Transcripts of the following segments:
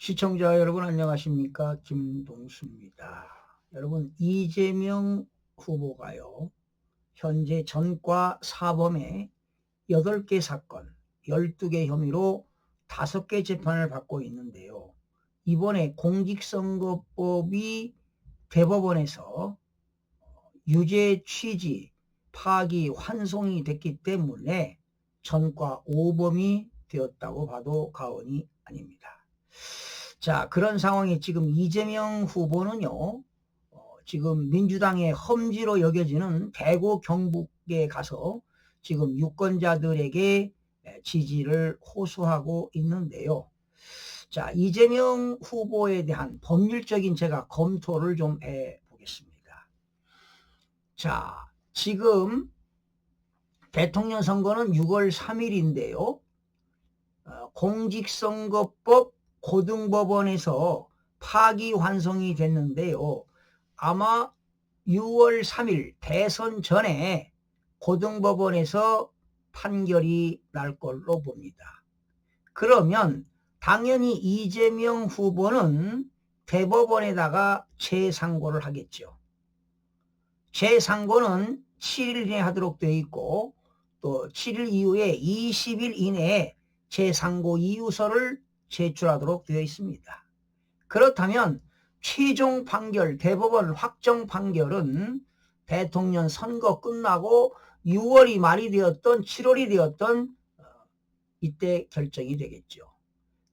시청자 여러분 안녕하십니까 김동수입니다. 여러분 이재명 후보가요 현재 전과 사범의 8개 사건 12개 혐의로 5개 재판을 받고 있는데요. 이번에 공직선거법이 대법원에서 유죄 취지 파기 환송이 됐기 때문에 전과 5범이 되었다고 봐도 과언이 아닙니다. 자, 그런 상황에 지금 이재명 후보는요, 어, 지금 민주당의 험지로 여겨지는 대구 경북에 가서 지금 유권자들에게 지지를 호소하고 있는데요. 자, 이재명 후보에 대한 법률적인 제가 검토를 좀 해 보겠습니다. 자, 지금 대통령 선거는 6월 3일인데요. 어, 공직선거법 고등법원에서 파기 환송이 됐는데요. 아마 6월 3일 대선 전에 고등법원에서 판결이 날 걸로 봅니다. 그러면 당연히 이재명 후보는 대법원에다가 재상고를 하겠죠. 재상고는 7일 이내 하도록 되어 있고 또 7일 이후에 20일 이내에 재상고 이유서를 제출하도록 되어 있습니다. 그렇다면 최종 판결, 대법원 확정 판결은 대통령 선거 끝나고 6월이 말이 되었던 7월이 되었던 어, 이때 결정이 되겠죠.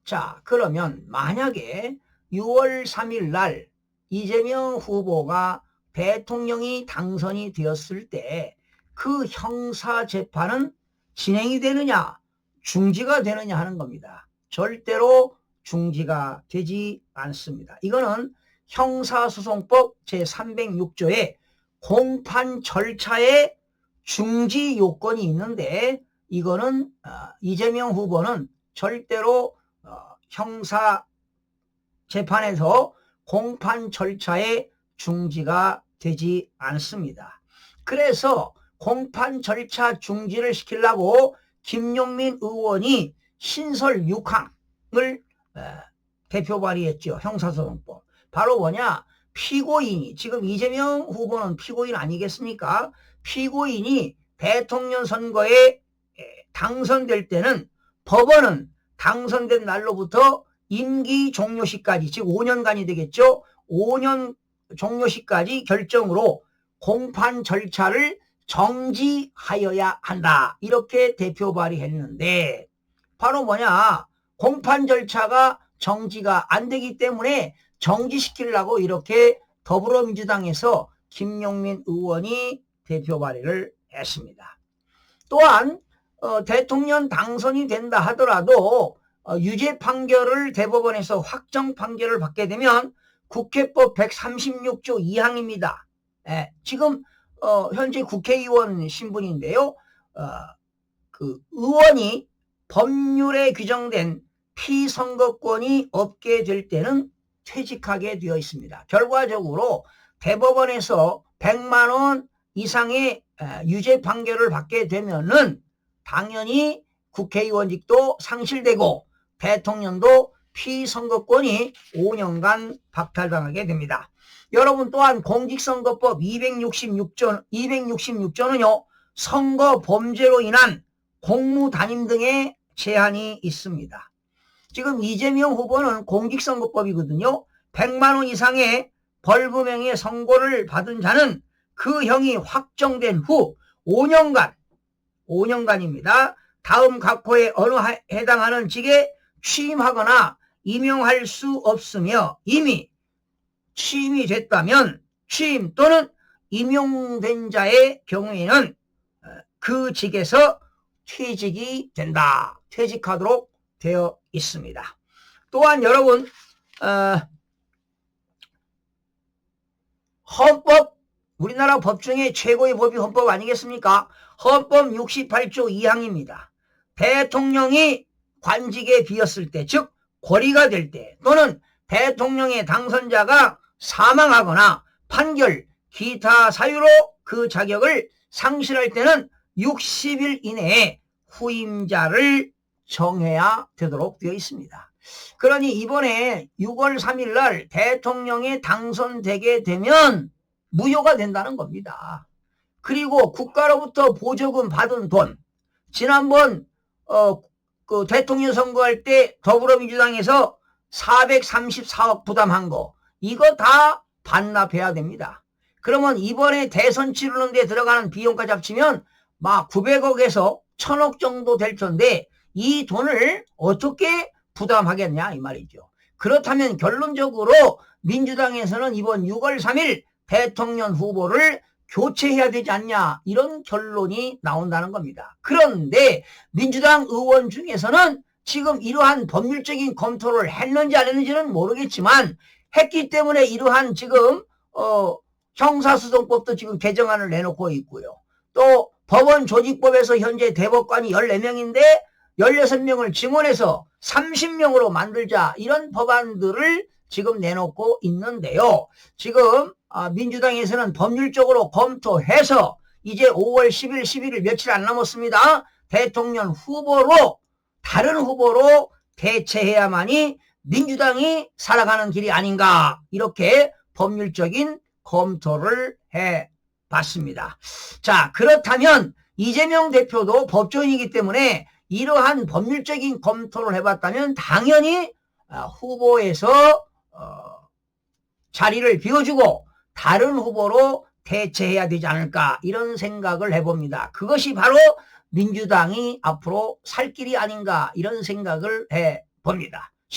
자, 그러면 만약에 6월 3일 날 이재명 후보가 대통령이 당선이 되었을 때 그 형사 재판은 진행이 되느냐, 중지가 되느냐 하는 겁니다. 절대로 중지가 되지 않습니다. 이거는 형사소송법 제306조에 공판 절차에 중지 요건이 있는데 이거는 어, 이재명 후보는 절대로 어, 형사 재판에서 공판 절차에 중지가 되지 않습니다. 그래서 공판 절차 중지를 시키려고 김용민 의원이 신설 6항을 대표 발의했죠. 형사소송법. 바로 뭐냐? 피고인이 지금 이재명 후보는 피고인 아니겠습니까? 피고인이 대통령 선거에 당선될 때는 법원은 당선된 날로부터 임기 종료 시까지 즉 5년간이 되겠죠. 5년 종료 시까지 결정으로 공판 절차를 정지하여야 한다. 이렇게 대표 발의했는데 바로 뭐냐? 공판 절차가 정지가 안 되기 때문에 정지시키려고 이렇게 더불어민주당에서 김용민 의원이 대표 발의를 했습니다. 또한 어, 대통령 당선이 된다 하더라도 어, 유죄 판결을 대법원에서 확정 판결을 받게 되면 국회법 136조 2항입니다. 예, 지금 어, 현재 국회의원 신분인데요. 어, 그 의원이 법률에 규정된 피선거권이 없게 될 때는 퇴직하게 되어 있습니다. 결과적으로 대법원에서 100만 원 이상의 유죄 판결을 받게 되면은 당연히 국회의원직도 상실되고 대통령도 피선거권이 5년간 박탈당하게 됩니다. 여러분 또한 공직선거법 266조, 266조는요, 선거 범죄로 인한 공무 단임 등의 제한이 있습니다. 지금 이재명 후보는 공직선거법이거든요. 100만 원 이상의 벌금형의 선고를 받은 자는 그 형이 확정된 후 5년간 5년간입니다. 다음 각호에 어느 해당하는 직에 취임하거나 임용할 수 없으며 이미 취임이 됐다면 취임 또는 임용된 자의 경우에는 어, 그 직에서 퇴직이 된다. 퇴직하도록 되어 있습니다. 또한 여러분 어, 헌법 우리나라 법 중에 최고의 법이 헌법 아니겠습니까? 헌법 68조 2항입니다. 대통령이 관직에 비었을 때, 즉 고리가 될 때, 또는 대통령의 당선자가 사망하거나 판결, 기타 사유로 그 자격을 상실할 때는 60일 이내에 후임자를 정해야 되도록 되어 있습니다. 그러니 이번에 6월 3일 날 대통령이 당선되게 되면 무효가 된다는 겁니다. 그리고 국가로부터 보조금 받은 돈, 지난번 어, 그 대통령 선거할 때 더불어민주당에서 434억 부담한 거, 이거 다 반납해야 됩니다. 그러면 이번에 대선 치르는 데 들어가는 비용까지 합치면 막 900억에서 1000억 정도 될 텐데 이 돈을 어떻게 부담하겠냐 이 말이죠. 그렇다면 결론적으로 민주당에서는 이번 6월 3일 대통령 후보를 교체해야 되지 않냐 이런 결론이 나온다는 겁니다. 그런데 민주당 의원 중에서는 지금 이러한 법률적인 검토를 했는지 안 했는지는 모르겠지만 했기 때문에 이러한 지금 어 형사소송법도 지금 개정안을 내놓고 있고요. 또 법원 조직법에서 현재 대법관이 14명인데 16명을 증원해서 30명으로 만들자 이런 법안들을 지금 내놓고 있는데요. 지금 아, 민주당에서는 법률적으로 검토해서 이제 5월 10일, 11일 며칠 안 남았습니다. 대통령 후보로 다른 후보로 대체해야만이 민주당이 살아가는 길이 아닌가 이렇게 법률적인 검토를 해 봤습니다. 자, 그렇다면 이재명 대표도 법조인이기 때문에 이러한 법률적인 검토를 해봤다면 당연히 아, 후보에서 어, 자리를 비워주고 다른 후보로 대체해야 되지 않을까 이런 생각을 해봅니다. 그것이 바로 민주당이 앞으로 살 길이 아닌가 이런 생각을 해봅니다.